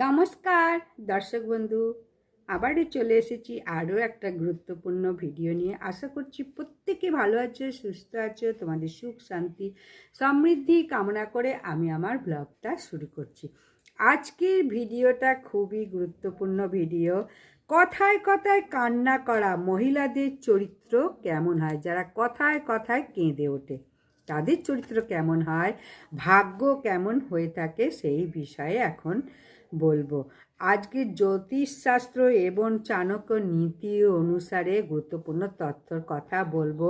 নমস্কার, দর্শক বন্ধু। আবারও চলে এসেছি আরও একটা গুরুত্বপূর্ণ ভিডিও নিয়ে। আশা করছি প্রত্যেকে ভালো আছো, সুস্থ আছো, তোমাদের সুখ, শান্তি, সমৃদ্ধি কামনা করে আমি আমার ব্লগটা শুরু করছি। আজকের ভিডিওটা খুবই গুরুত্বপূর্ণ ভিডিও। কথায় কথায় কান্না করা মহিলাদের চরিত্র কেমন হয়? যারা কথায় কথায় কেঁদে ওঠে, তাদের চরিত্র কেমন হয়? ভাগ্য কেমন হয়ে থাকে সেই বিষয়ে এখন বলব। আজকে জ্যোতিষশাস্ত্র এবং চাণক্য নীতি অনুসারে গুরুত্বপূর্ণ তথ্যর কথা বলব।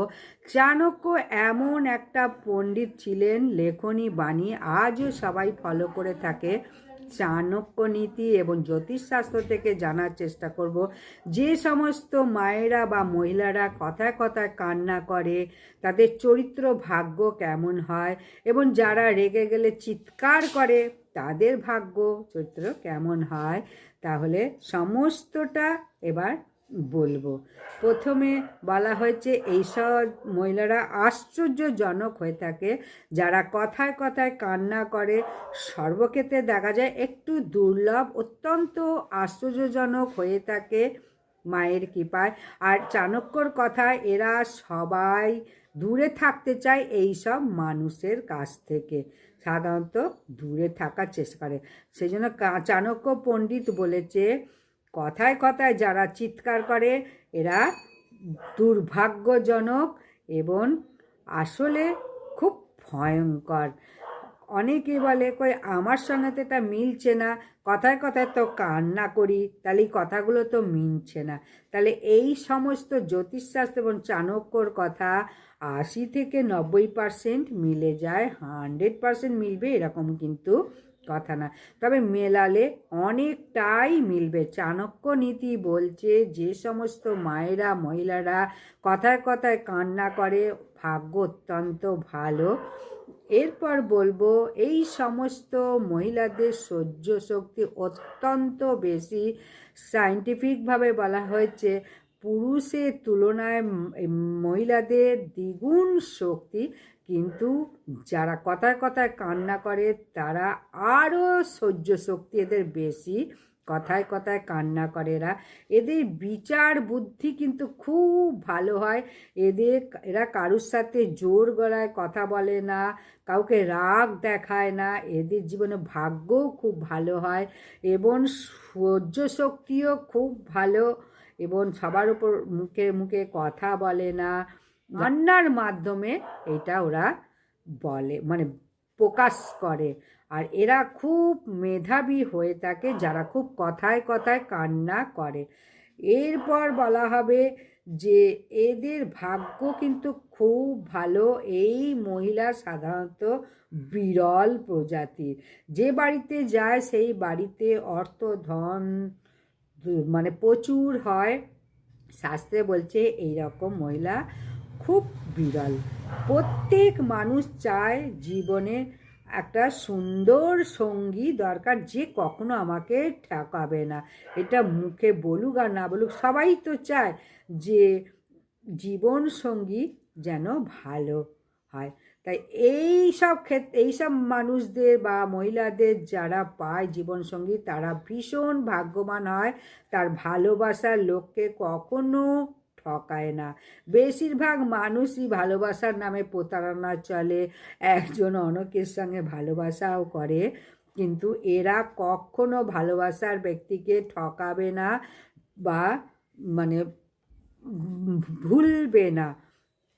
চাণক্য এমন একটা পণ্ডিত ছিলেন, লেখনী বাণী আজও সবাই ফলো করে থাকে। চাণক্য নীতি এবং জ্যোতিষশাস্ত্র থেকে জানার চেষ্টা করব। যে সমস্ত মায়েরা বা মহিলারা কথায় কথায় কান্না করে, তাদের চরিত্র ভাগ্য কেমন হয় এবং যারা রেগে গেলে চিৎকার করে, তাদের ভাগ্য, চরিত্র কেমন হয়, তাহলে সমস্তটা এবার বলব। প্রথমে বলা হয়েছে, এইসব মহিলারা আশ্চর্যজনক হয়ে থাকে। যারা কথায় কথায় কান্না করে, সর্বক্ষেত্রে দেখা যায় একটু দুর্লভ, অত্যন্ত আশ্চর্যজনক হয়ে থাকে মায়ের কৃপায়। আর চাণক্যর কথায় এরা সবাই দূরে থাকতে চায় এইসব মানুষের কাছ থেকে। সাধারণত দূরে থাকার চেষ্টা করে। সেই জন্য চাণক্য পণ্ডিত বলেছে কথায় কথায় যারা চিৎকার করে, এরা দুর্ভাগ্যজনক এবং আসলে খুব ভয়ঙ্কর। অনেকে বলে, কই, আমার সঙ্গে তো এটা মিলছে না। কথায় কথায় তো কান্না করি, তাহলে এই কথাগুলো তো মিলছে না। তাহলে এই সমস্ত জ্যোতিষশাস্ত্র এবং চাণক্যর কথা আশি থেকে নব্বই পার্সেন্ট মিলে যায় হান্ড্রেড পার্সেন্ট মিলবে, এরকম কিন্তু কথা না। তবে মেলালে অনেকটাই মিলবে। চাণক্য নীতি বলছে, যে সমস্ত মায়েরা, মহিলারা কথায় কথায় কান্না করে, ভাগ্য অত্যন্ত ভালো। এরপর বলব, এই সমস্ত মহিলাদের সহ্য শক্তি অত্যন্ত বেশি। সাইন্টিফিকভাবে বলা হয়েছে পুরুষের তুলনায় মহিলাদের দ্বিগুণ শক্তি, কিন্তু যারা কথায় কথায় কান্না করে, তারা আরও সহ্য শক্তি এদের বেশি। কথায় কথায় কান্না করে এরা এদের বিচার বুদ্ধি কিন্তু খুব ভালো হয়। এদের এরা কারুর সাথে জোর গলায় কথা বলে না, কাউকে রাগ দেখায় না। এদের জীবনে ভাগ্যও খুব ভালো হয় এবং সহ্য শক্তিও খুব ভালো। এবং সবার উপর মুখে মুখে কথা বলে না। রান্নার মাধ্যমে এটা ওরা বলে মানে প্রকাশ করে। আর এরা খুব মেধাবী হয়ে থাকে যারা খুব কথায় কথায় কান্না করে। এরপর বলা হবে যে এদের ভাগ্য কিন্তু খুব ভালো। এই মহিলা সাধারণত বিরল প্রজাতির। যে বাড়িতে যায় সেই বাড়িতে অর্থ ধন মানে প্রচুর হয়। শাস্ত্রে বলছে এই রকম মহিলা খুব বিরল। প্রত্যেক মানুষ চায় জীবনে একটা সুন্দর সঙ্গী দরকার, যে কখনো আমাকে ঠেকাবে না। এটা মুখে বলুক আর না বলুক, সবাই তো চায় যে জীবন সঙ্গী যেন ভালো হয়। তাই এই সব ক্ষেত্রে এইসব মানুষদের বা মহিলাদের যারা পায় জীবনসঙ্গী, তারা ভীষণ ভাগ্যবান হয়। তার ভালোবাসার লোককে কখনো ঠকায় না। বেশিরভাগ মানুষই ভালোবাসার নামে প্রতারণা চলে, একজন অনেকের সঙ্গে ভালোবাসাও করে। কিন্তু এরা কখনো ভালোবাসার ব্যক্তিকে ঠকাবে না বা মানে ভুলবে না।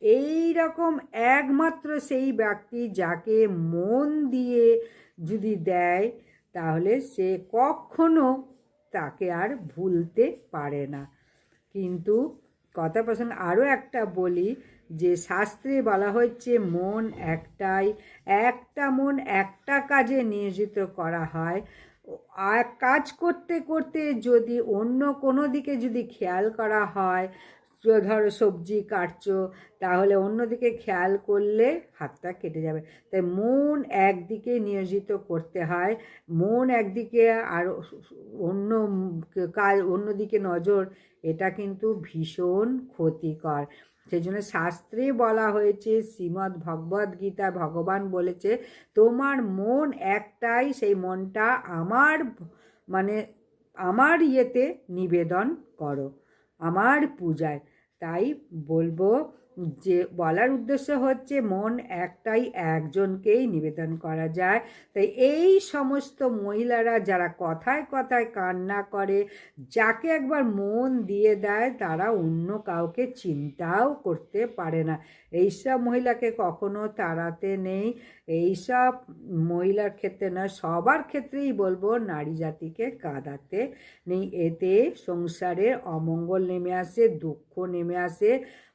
এই রকম একমাত্র সেই ব্যক্তি যাকে মন দিয়ে যদি দেয়, তাহলে সে কখনো তাকে আর ভুলতে পারে না। কিন্তু কথা প্রসঙ্গ আরও একটা বলি যে শাস্ত্রে বলা হচ্ছে, মন একটাই, একটা মন একটা কাজে নিয়োজিত করা হয়। আর কাজ করতে করতে যদি অন্য কোনো দিকে যদি খেয়াল করা হয় ধরো সবজি কাটছো তাহলে অন্যদিকে খেয়াল করলে হাতটা কেটে যাবে। তাই মন একদিকে নিয়োজিত করতে হয়, মন একদিকে আর অন্য কাজ, অন্যদিকে নজর, এটা কিন্তু ভীষণ ক্ষতিকর। সেই জন্য শাস্ত্রে বলা হয়েছে, শ্রীমদ্ ভগবদ গীতা ভগবান বলেছে, তোমার মন একটাই, সেই মনটা আমার মানে আমার ইয়েতে নিবেদন করো, আমার পূজায়। তাই বলব যে বলার উদ্দেশ্য হচ্ছে মন একটাই একজনকেই নিবেদন করা যায়। তাই এই সমস্ত মহিলারা যারা কথায় কথায় কান্না করে, যাকে একবার মন দিয়ে দেয়, তারা অন্য কাউকে চিন্তাও করতে পারে না। এইসব মহিলাকে কখনো তাড়াতে নেই। এইসব মহিলার ক্ষেত্রে না সবার ক্ষেত্রেই বলব নারী জাতিকে কাঁদাতে নেই। এতে সংসারের অমঙ্গল নেমে আসে, দুঃখ নেমে আসে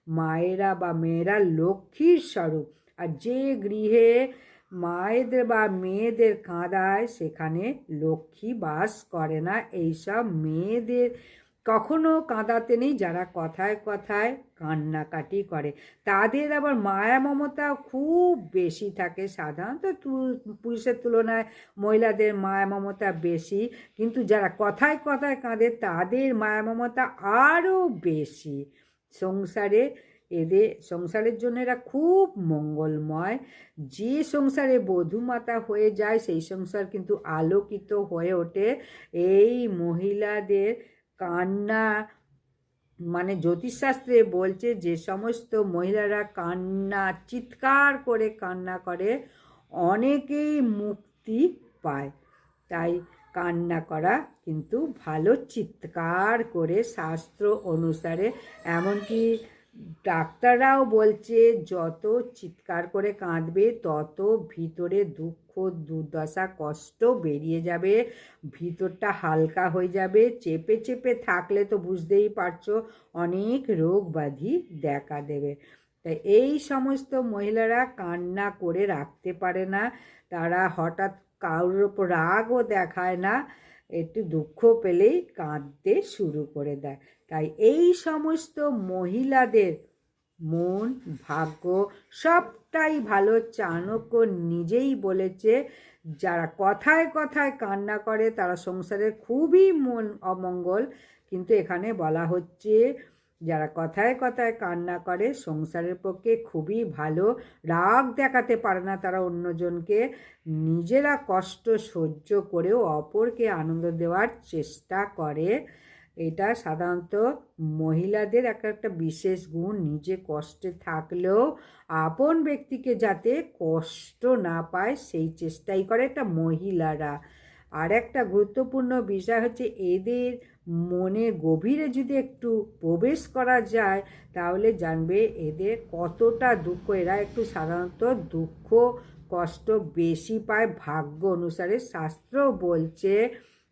মায়েরা বা মেয়েরা লক্ষ্মীর স্বরূপ। আর যে গৃহে মায়েদের বা মেয়েদের কাঁদায়, সেখানে লক্ষ্মী বাস করে না। এইসব মেয়েদের কখনো কাঁদাতে নেই, যারা কথায় কথায় কান্নাকাটি করে। তাদের আবার মায়া মমতা খুব বেশি থাকে। সাধারণত পুরুষের তুলনায় মহিলাদের মায়া মমতা বেশি। কিন্তু যারা কথায় কথায় কাঁদে, তাদের মায়া মমতা আরও বেশি। সংসারে এদের সংসারের জন্য এরা খুব মঙ্গলময়। যে সংসারে বধুমাতা হয়ে যায়, সেই সংসার কিন্তু আলোকিত হয়ে ওঠে। এই মহিলাদের কান্না মানে জ্যোতিষশাস্ত্রে বলছে যে সমস্ত মহিলারা কান্না, চিৎকার করে কান্না করে, অনেকেই মুক্তি পায়। তাই কান্না করা কিন্তু ভালো চিৎকার করে শাস্ত্র অনুসারে। এমনকি ডাক্তাররাও বলছে, যত চিৎকার করে কাঁদবে, তত ভিতরে দুঃখ, দুর্দশা, কষ্ট বেরিয়ে যাবে। ভিতরটা হালকা হয়ে যাবে। চেপে চেপে থাকলে তো বুঝতেই পারছ, অনেক রোগ ব্যাধি দেখা দেবে। তাই এই সমস্ত মহিলারা কান্না করে রাখতে পারে না। তারা হঠাৎ কারোর ওপর রাগও দেখায় না, একটু দুঃখ পেলেই কাঁদতে শুরু করে দেয়। তাই এই সমস্ত মহিলাদের মন, ভাগ্য সবটাই ভালো। চাণক্য নিজেই বলেছে, যারা কথায় কথায় কান্না করে তারা সংসারের খুবই মন অমঙ্গল। কিন্তু এখানে বলা হচ্ছে যারা কথায় কথায় কান্না করে, সংসারের পক্ষে খুবই ভালো রাগ দেখাতে পারে না তারা অন্যজনকে, নিজেরা কষ্ট সহ্য করেও অপরকে আনন্দ দেওয়ার চেষ্টা করে। এটা সাধারণত মহিলাদের একটা একটা বিশেষ গুণ, নিজে কষ্টে থাকলেও আপন ব্যক্তিকে যাতে কষ্ট না পায়, সেই চেষ্টাই করে একটা মহিলারা। আর একটা গুরুত্বপূর্ণ বিষয় হচ্ছে এদের মনে গভীরে যদি একটু প্রবেশ করা যায়, তাহলে জানবে এদের কতটা দুঃখ। এরা একটু সাধারণত দুঃখ, কষ্ট বেশি পায়। ভাগ্য অনুসারে শাস্ত্র বলছে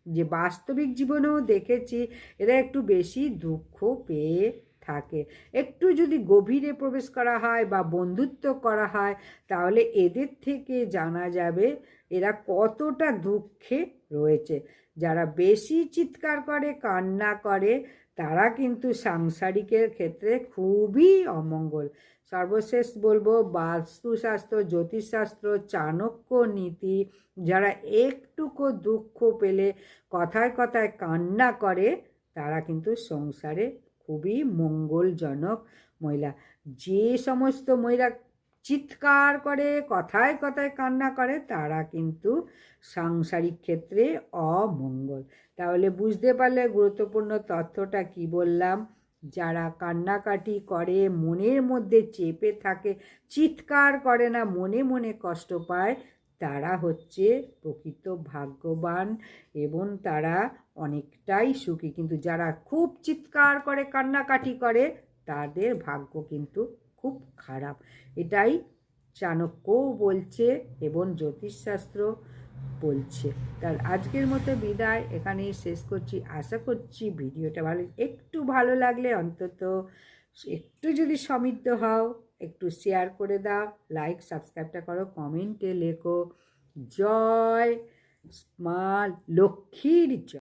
যে, বাস্তবিক জীবনেও দেখেছি এরা একটু বেশি দুঃখ পেয়ে থাকে। একটু যদি গভীরে প্রবেশ করা হয় বা বন্ধুত্ব করা হয়, তাহলে এদের থেকে জানা যাবে এরা কতটা দুঃখে রয়েছে। যারা বেশি চিৎকার করে, কান্না করে, তারা কিন্তু সাংসারিকের ক্ষেত্রে খুবই অমঙ্গল। সর্বশেষ বলব, বাস্তুশাস্ত্র, জ্যোতিষশাস্ত্র, চাণক্য নীতি, যারা একটুকু দুঃখ পেলে, কথায় কথায় কান্না করে, তারা কিন্তু সংসারে খুবই মঙ্গলজনক মহিলা। যে সমস্ত মহিলা চিৎকার করে, কথায় কথায় কান্না করে, তারা কিন্তু সাংসারিক ক্ষেত্রে অমঙ্গল। তাহলে বুঝতে পারলে গুরুত্বপূর্ণ তথ্যটা কি বললাম? যারা কান্নাকাটি করে, মনের মধ্যে চেপে থাকে, চিৎকার করে না, মনে মনে কষ্ট পায় তারা হচ্ছে প্রকৃত ভাগ্যবান এবং তারা অনেকটাই সুখী। কিন্তু যারা খুব চিৎকার করে, কান্নাকাটি করে, তাদের ভাগ্য কিন্তু খুব খারাপ। এটাই চাণক্যও বলছে এবং জ্যোতিষশাস্ত্র বলছে। তার আজকের মতো বিদায়। এখানেই শেষ করছি। আশা করছি ভিডিওটা ভালো, একটু ভালো লাগলে অন্তত একটু যদি সমৃদ্ধ হও একটু শেয়ার করে দাও লাইক সাবস্ক্রাইবটা করো কমেন্টে লেখো জয় মা লক্ষ্মীর জয়।